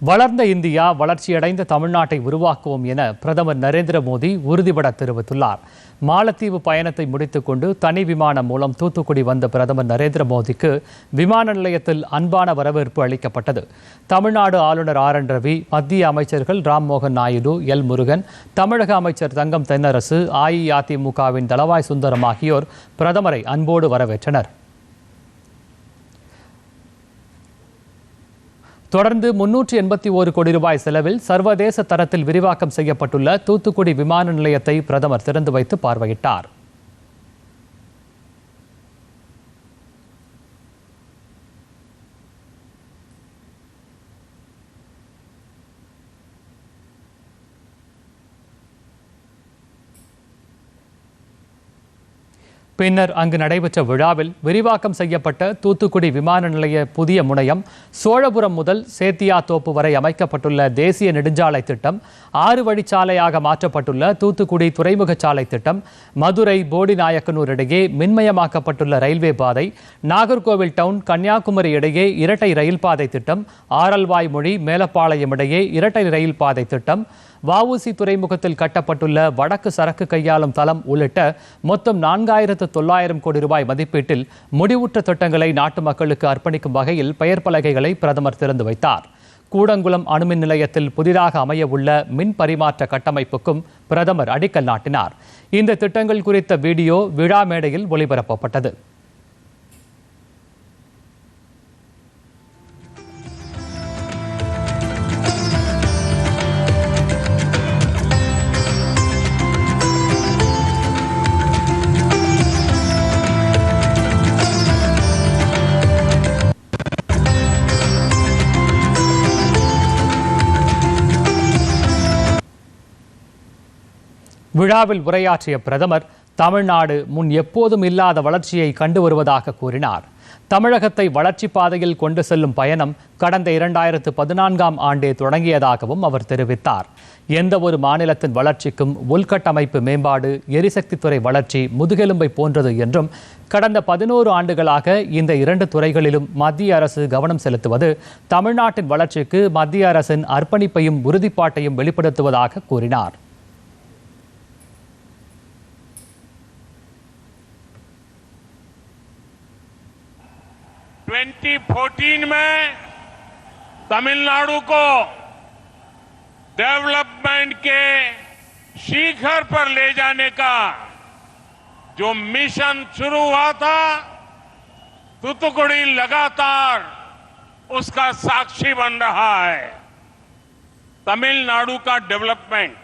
வளர்ந்த இந்தியா வளர்ச்சியடைந்த தமிழ்நாட்டை உருவாக்குவோம் என பிரதமர் நரேந்திர மோடி உறுதிபட தெரிவித்துள்ளார். மாலத்தீவு பயணத்தை முடித்துக்கொண்டு தனி விமானம் மூலம் தூத்துக்குடி வந்த பிரதமர் நரேந்திர மோடிக்கு விமான நிலையத்தில் அன்பான வரவேற்பு அளிக்கப்பட்டது. தமிழ்நாடு ஆளுநர் ஆர் என் ரவி மத்திய அமைச்சர்கள் ராம்மோகன் நாயுடு எல் முருகன் தமிழக அமைச்சர் தங்கம் தென்னரசு அஇஅதிமுகவின் தளவாய் சுந்தரம் ஆகியோர் பிரதமரை அன்போடு வரவேற்றனர். தொடர்ந்து முன்னூற்றி எண்பத்தி ஒரு கோடி ரூபாய் செலவில் சர்வதேச தரத்தில் விரிவாக்கம் செய்யப்பட்டுள்ள தூத்துக்குடி விமான நிலையத்தை பிரதமர் திறந்து வைத்து பார்வையிட்டார். பின்னர் அங்கு நடைபெற்ற விழாவில் விரிவாக்கம் செய்யப்பட்ட தூத்துக்குடி விமான நிலைய புதிய முனையம் சோழபுரம் முதல் சேத்தியாத்தோப்பு வரை அமைக்கப்பட்டுள்ள தேசிய நெடுஞ்சாலை திட்டம் ஆறு வழிச்சாலையாக மாற்றப்பட்டுள்ள தூத்துக்குடி துறைமுக சாலை திட்டம் மதுரை போடிநாயக்கனூர் இடையே மின்மயமாக்கப்பட்டுள்ள ரயில்வே பாதை நாகர்கோவில் டவுன் கன்னியாகுமரி இடையே இரட்டை ரயில் பாதை திட்டம் ஆரல்வாய் மொழி மேலப்பாளையம் இடையே இரட்டை ரயில் பாதை திட்டம் வஉசி துறைமுகத்தில் கட்டப்பட்டுள்ள வடக்கு சரக்கு கையாளும் தளம் உள்ளிட்ட மொத்தம் நான்காயிரத்து தொள்ளாயிரம் கோடி ரூபாய் மதிப்பீட்டில் முடிவுற்ற திட்டங்களை நாட்டு மக்களுக்கு அர்ப்பணிக்கும் வகையில் பெயர் பலகைகளை பிரதமர் திறந்து வைத்தார். கூடங்குளம் அணுமின் நிலையத்தில் புதிதாக அமைய உள்ள மின் பரிமாற்ற கட்டமைப்புக்கும் பிரதமர் அடிக்கல் நாட்டினார். இந்த திட்டங்கள் குறித்த வீடியோ விழா மேடையில் ஒளிபரப்பப்பட்டது. விழாவில் உரையாற்றிய பிரதமர் தமிழ்நாடு முன் எப்போதும் இல்லாத வளர்ச்சியை கண்டு வருவதாக கூறினார். தமிழகத்தை வளர்ச்சி பாதையில் கொண்டு செல்லும் பயணம் கடந்த இரண்டாயிரத்து பதினான்காம் ஆண்டே தொடங்கியதாகவும் அவர் தெரிவித்தார். எந்த ஒரு மாநிலத்தின் வளர்ச்சிக்கும் உள்கட்டமைப்பு மேம்பாடு எரிசக்தித்துறை வளர்ச்சி முதுகெலும்பை போன்றது என்றும் கடந்த பதினோரு ஆண்டுகளாக இந்த இரண்டு துறைகளிலும் மத்திய அரசு கவனம் செலுத்துவது தமிழ்நாட்டின் வளர்ச்சிக்கு மத்திய அரசின் அர்ப்பணிப்பையும் உறுதிப்பாட்டையும் வெளிப்படுத்துவதாக கூறினார். ट्वेंटी फोर्टीन में तमिलनाडु को डेवलपमेंट के शिखर पर ले जाने का जो मिशन शुरू हुआ था, तूतुकुड़ी लगातार उसका साक्षी बन रहा है। तमिलनाडु का डेवलपमेंट।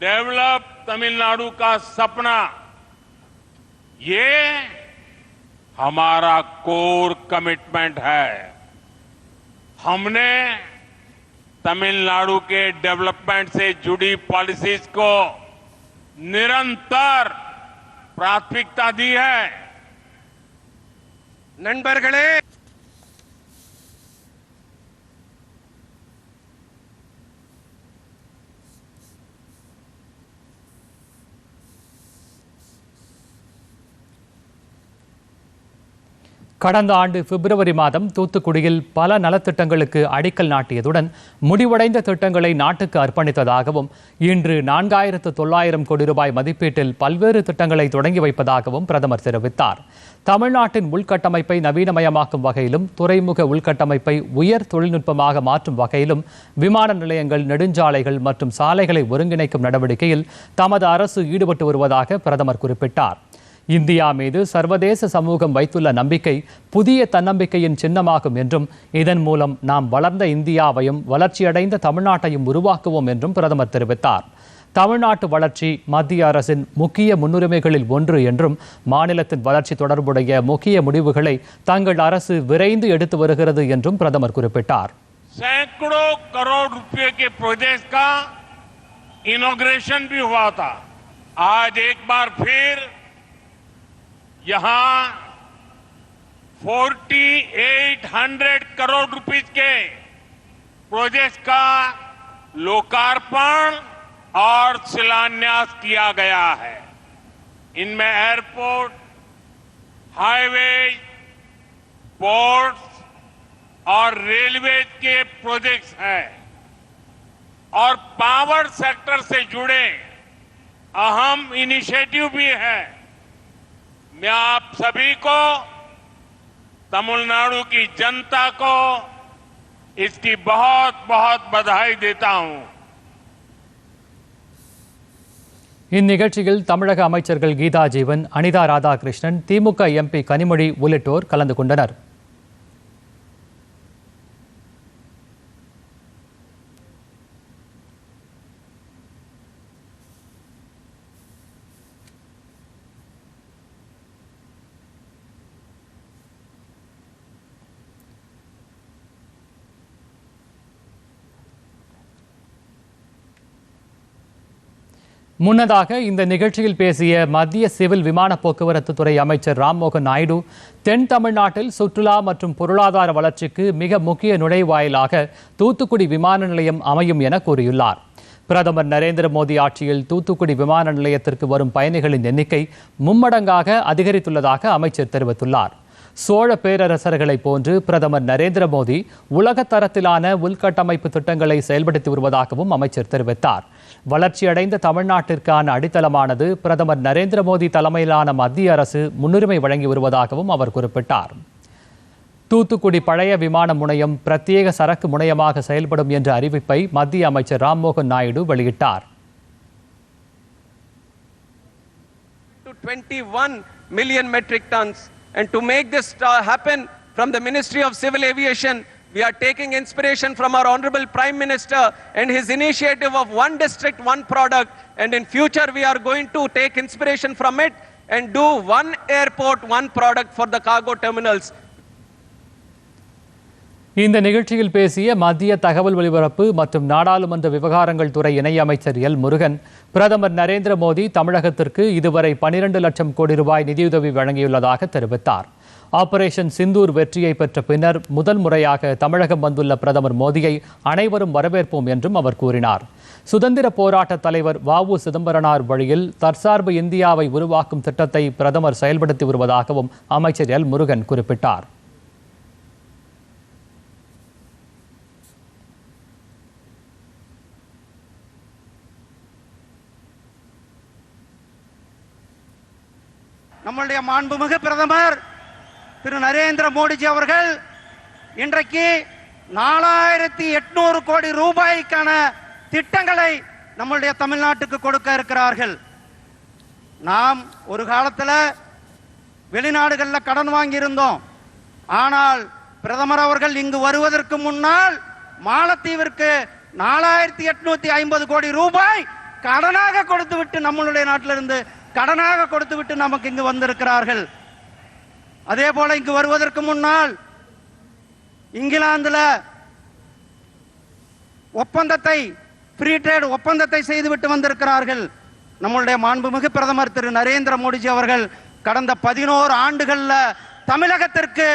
डेवलप तमिलनाडु का सपना। ये हमारा कोर कमिटमेंट है हमने तमिलनाडु के डेवलपमेंट से जुड़ी पॉलिसीज को निरंतर प्राथमिकता दी है நண்பர்களே கடந்த ஆண்டு பிப்ரவரி மாதம் தூத்துக்குடியில் பல நலத்திட்டங்களுக்கு அடிக்கல் நாட்டியதுடன் முடிவடைந்த திட்டங்களை நாட்டுக்கு அர்ப்பணித்ததாகவும் இன்று நான்காயிரத்து தொள்ளாயிரம் கோடி ரூபாய் மதிப்பீட்டில் பல்வேறு திட்டங்களை தொடங்கி வைப்பதாகவும் பிரதமர் தெரிவித்தார். தமிழ்நாட்டின் உள்கட்டமைப்பை நவீனமயமாக்கும் வகையிலும் துறைமுக உள்கட்டமைப்பை உயர் தொழில்நுட்பமாக மாற்றும் வகையிலும் விமான நிலையங்கள் நெடுஞ்சாலைகள் மற்றும் சாலைகளை ஒருங்கிணைக்கும் நடவடிக்கையில் தமது அரசு ஈடுபட்டு வருவதாக பிரதமர் குறிப்பிட்டார். இந்தியா மீது சர்வதேச சமூகம் வைத்துள்ள நம்பிக்கை புதிய தன்னம்பிக்கையின் சின்னமாகும் என்றும் இதன் மூலம் நாம் வளர்ந்த இந்தியாவையும் வளர்ச்சியடைந்த தமிழ்நாட்டையும் உருவாக்குவோம் என்றும் பிரதமர் தெரிவித்தார் தமிழ்நாட்டு வளர்ச்சி மத்திய அரசின் முக்கிய முன்னுரிமைகளில் ஒன்று என்றும் மாநிலத்தின் வளர்ச்சி தொடர்புடைய முக்கிய முடிவுகளை தங்கள் அரசு விரைந்து எடுத்து வருகிறது என்றும் பிரதமர் குறிப்பிட்டார் सैकड़ों करोड़ रुपए के प्रोजेक्ट का इनोग्रेशन भी हुआ था आज एक बार फिर यहाँ 4800 करोड़ रुपीस के प्रोजेक्ट का लोकार्पण और शिलान्यास किया गया है। इनमें एयरपोर्ट हाईवे पोर्ट्स और रेलवे के प्रोजेक्ट्स हैं। और पावर सेक्टर से जुड़े अहम इनिशिएटिव भी हैं। मैं आप सभी को तमिलनाडु की जनता को इसकी बहुत बहुत बधाई देता हूं இந்நிகழ்ச்சியில் தமிழக அமைச்சர்கள் கீதா ஜீவன் அனிதா ராதாகிருஷ்ணன் திமுக எம்பி கனிமொழி உள்ளிட்டோர் கலந்து கொண்டனர் முன்னதாக இந்த நிகழ்ச்சியில் பேசிய மத்திய சிவில் விமான போக்குவரத்து துறை அமைச்சர் ராம்மோகன் நாயுடு தென் தமிழ்நாட்டில் சுற்றுலா மற்றும் பொருளாதார வளர்ச்சிக்கு மிக முக்கிய நுழைவாயிலாக தூத்துக்குடி விமான நிலையம் அமையும் என கூறியுள்ளார். பிரதமர் நரேந்திர மோடி ஆட்சியில் தூத்துக்குடி விமான நிலையத்திற்கு வரும் பயணிகளின் எண்ணிக்கை மும்மடங்காக அதிகரித்துள்ளதாக அமைச்சர் தெரிவித்துள்ளார். சோழ பேரரசர்களைப் போன்று பிரதமர் நரேந்திர மோடி உலக தரத்திலான உள்கட்டமைப்பு திட்டங்களை செயல்படுத்தி வருவதாகவும் அமைச்சர் தெரிவித்தார் வளர்ச்சியடைந்த தமிழ்நாட்டிற்கான அடித்தளமானது பிரதமர் நரேந்திர மோடி தலைமையிலான மத்திய அரசு முன்னுரிமை வழங்கி வருவதாகவும் அவர் குறிப்பிட்டார் தூத்துக்குடி பழைய விமான முனையம் பிரத்யேக சரக்கு முனையமாக செயல்படும் என்ற அறிவிப்பை மத்திய அமைச்சர் ராம்மோகன் நாயுடு வெளியிட்டார் to 21 million metric tons. And to make this uh, happen from the Ministry of Civil Aviation, we are taking inspiration from our Honorable Prime Minister and his initiative of one district, one product. And in future, we are going to take inspiration from it and do one airport, one product for the cargo terminals. இந்த நிகழ்ச்சியில் பேசிய மத்திய தகவல் ஒலிபரப்பு மற்றும் நாடாளுமன்ற விவகாரங்கள் துறை இணையமைச்சர் எல் முருகன் பிரதமர் நரேந்திர மோடி தமிழகத்திற்கு இதுவரை பனிரெண்டு லட்சம் கோடி ரூபாய் நிதியுதவி வழங்கியுள்ளதாக தெரிவித்தார். ஆபரேஷன் சிந்தூர் வெற்றியை பெற்ற பின்னர் முதல் முறையாக தமிழகம் வந்துள்ள பிரதமர் மோடியை அனைவரும் வரவேற்போம் என்றும் அவர் கூறினார். சுதந்திர போராட்ட தலைவர் வ உ சிதம்பரனார் வழியில் தற்சார்பு இந்தியாவை உருவாக்கும் திட்டத்தை பிரதமர் செயல்படுத்தி வருவதாகவும் அமைச்சர் எல் முருகன் குறிப்பிட்டார். நம்மளுடைய மாண்புமிகு பிரதமர் திரு நரேந்திர மோடிஜி அவர்கள் இன்றைக்கு நாலாயிரத்தி எட்நூறு கோடி ரூபாய்க்கான திட்டங்களை நம்மளுடைய தமிழ்நாட்டுக்கு கொடுக்க இருக்கிறார்கள். நாம் ஒரு காலத்துல வெளிநாடுகளில் கடன் வாங்கியிருந்தோம். ஆனால் பிரதமர் அவர்கள் இங்கு வருவதற்கு முன்னால் மாலத்தீவிற்கு நாலாயிரத்தி எட்நூத்தி ஐம்பது கோடி ரூபாய் கடனாக கொடுத்து விட்டு நம்மளுடைய நாட்டிலிருந்து கடனாக கொடுத்து விட்டு நமக்கு இங்கு வந்திருக்கிறார்கள். அதே போல இங்கு வருவதற்கு முன்னால் இங்கிலாந்துல ஒப்பந்தத்தை ஃப்ரீ ட்ரேட் ஒப்பந்தத்தை செய்துவிட்டு வந்திருக்கிறார்கள். நம்மளுடைய மாண்புமிகு பிரதமர் திரு நரேந்திர மோடிஜி அவர்கள் கடந்த பதினோரு ஆண்டுகள்ல தமிழகத்திற்கு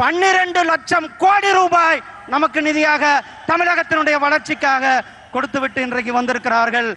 பன்னிரண்டு லட்சம் கோடி ரூபாய் நமக்கு நிதியாக தமிழகத்தினுடைய வளர்ச்சிக்காக கொடுத்துவிட்டு இன்றைக்கு வந்திருக்கிறார்கள்.